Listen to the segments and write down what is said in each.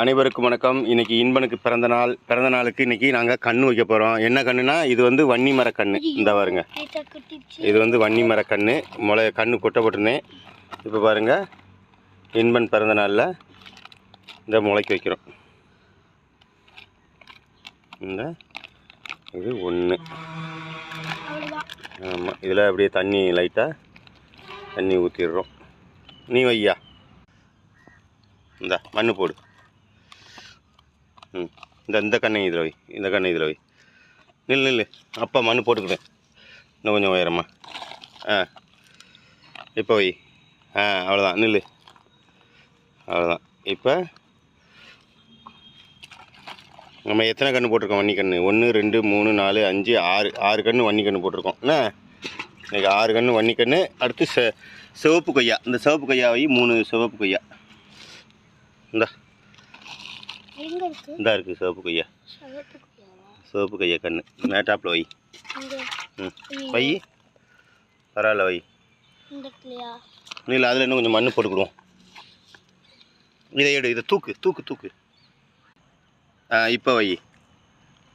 அனைவருக்கும் வணக்கம். இன்னைக்கு இன்பனுக்கு பிறந்த நாள். பிறந்த நாளுக்கு இன்னைக்கு நாங்கள் கண்ணு வைக்க போகிறோம் என்ன கண்ணுனா இது வந்து வன்னி மர கண்ணு. இந்த பாருங்க. இது வந்து வன்னி மர கண்ணு. முளை கண்ணு கொட்டை போட்டிருந்தேன். இப்போ பாருங்க இன்பன் பிறந்த நாளில் இந்த முளைக்கு வைக்கிறோம். இந்த இது ஒன்று ஆமாம் இதில் அப்படியே தண்ணி லைட்டாக தண்ணி ஊற்றிடுறோம் நீ வையா இந்த மண்ணு போடு. ம். இந்த இந்த கண்ணை இதில் வை இந்த கண்ணை இதில் வை. நில் நில்லு அப்பா மண் போட்டுக்கிறேன் இன்னும் கொஞ்சம் உயரமா. ஆ. இப்போ வை. ஆ அவ்வளோதான். நில் அவ்வளோதான். இப்போ நம்ம எத்தனை கன்று போட்டிருக்கோம் வன்னி கன்று ஒன்று ரெண்டு மூணு நாலு அஞ்சு ஆறு. ஆறு கன்று வன்னி கன்று போட்டிருக்கோம். என்ன? இன்றைக்கி ஆறு கன்று வன்னி கன்று அடுத்து செ சிவப்பு கொய்யா. இந்த சிவப்பு கொய்யா வை மூணு சிவப்பு கொய்யா. இந்தா. இந்தா இருக்குது சிவப்பு கொய்யா. சவப்பு குயாவா சிவப்பு கையை கண்ணு. மேட்டாப்பில் வை. ம். வை. பரவாயில்ல வை. இல்லை அதில் இன்னும் கொஞ்சம் மண் போட்டுக்கிடுவோம் இதை எடு இதை தூக்கு தூக்கு தூக்கு. ஆ இப்போ வை.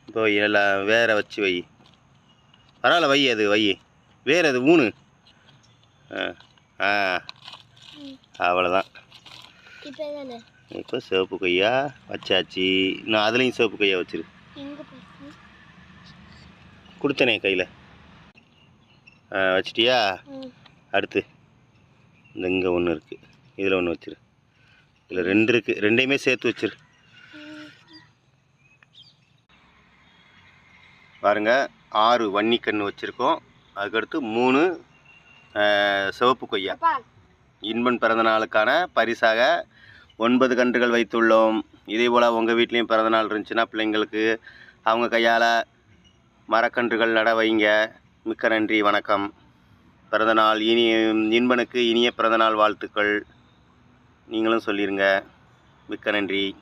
இப்போ வை எல்லாம் வேற வச்சு வை. பரவாயில்ல வை அது வை. வேற அது ஊனு. ஆ ஆ. அவ்வளோதான் இப்போ சிவப்பு கொய்யா வச்சாச்சு. இன்னும் அதுலேயும் சிவப்பு கொய்யா வச்சிரு. கொடுத்தனே கையில். வச்சிட்டியா? அடுத்து. இந்த இங்கே ஒன்று இருக்குது இதில் ஒன்று வச்சிரு. இதில் ரெண்டு இருக்குது ரெண்டையுமே சேர்த்து வச்சிரு. பாருங்க. ஆறு வன்னிக்கன்று வச்சுருக்கோம். அதுக்கடுத்து மூணு சிவப்பு கொய்யா. இன்பன் பிறந்தநாளுக்கான பரிசாக ஒன்பது கன்றுகள் வைத்துள்ளோம். இதே போல் உங்கள் வீட்லேயும் பிறந்தநாள் இருந்துச்சுன்னா பிள்ளைங்களுக்கு அவங்க கையால் மரக்கன்றுகள் நட வைங்க. மிக்க நன்றி வணக்கம். பிறந்தநாள் இனி இன்பனுக்கு இனிய பிறந்தநாள் வாழ்த்துக்கள். நீங்களும் சொல்லிடுங்க மிக்க நன்றி.